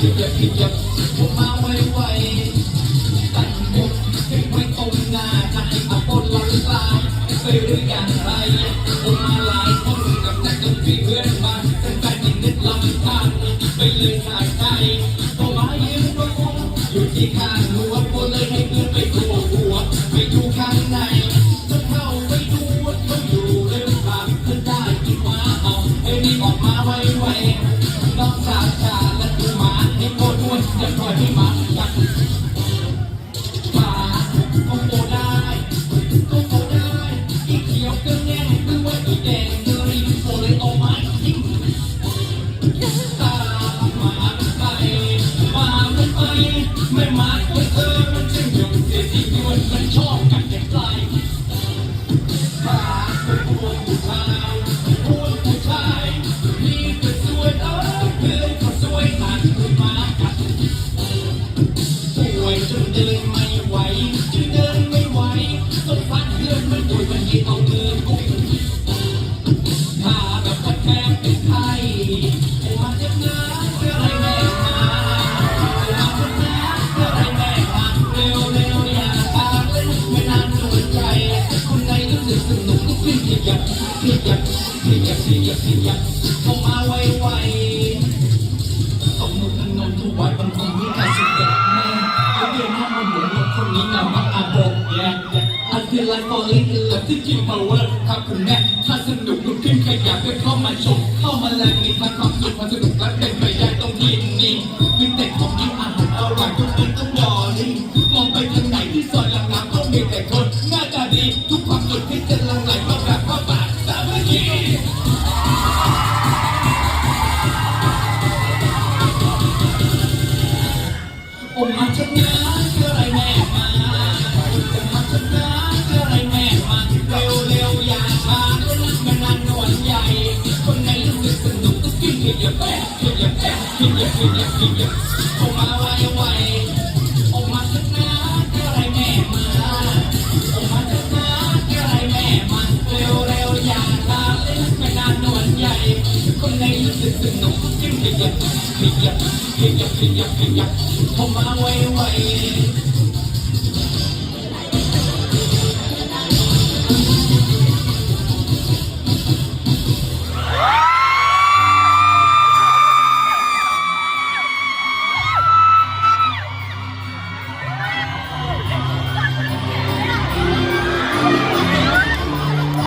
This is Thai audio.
ขยับขยับขยับขยับผมมาไวไวตัดหมดให้ไว้ตรงหน้าจะให้เอาปนหลังตายไปหรืออย่างไรผมมาหลายคนกับนักดนตรีเพื่อนบ้านเป็นแฟนที่นึกลำพังไปเลยสายใจผมมายืนดูอยู่ที่ข้างรั้วก็เลยให้เพื่อนไปดูหัวไปดูข้างในจะเข้าไปดูว่าเขาอยู่หรือเปล่าเพื่อนได้กินมาเอาให้รีบออกมาไวๆน้ ห ขยับขยับขยับขยับเข้ามาไวๆตบมือพนมถวายบังคมนี้การเสด็จแม่เอาเดียวหน้ามาหมุนรถคนนี้นำมาอาบกแย่แย่ I feel like falling in love ที่กิน power ครับคุณแม่ถ้าสนุกลุกขึ้นขยับก็เข้ามาชมเข้ามาแลมีทั้งความสุขความสนุกและเป็นไปได้ต้องยินนี่มีแต่ของกินอาหารอร่อยทุกคนต้องรอนี่มองไปทางไหนที่ซอยหลังๆก็มีแต่คน อ้มาชนะเชื่ออะไรแม่มาโอ้มาชนะเชื่ออะไรแม่มาเร็วเร็วอย่าช้าเล่นมันนานนวลใหญ่คนไหนรู้สึก ยับขยับขยับขยับขยับโอ้มาไวไว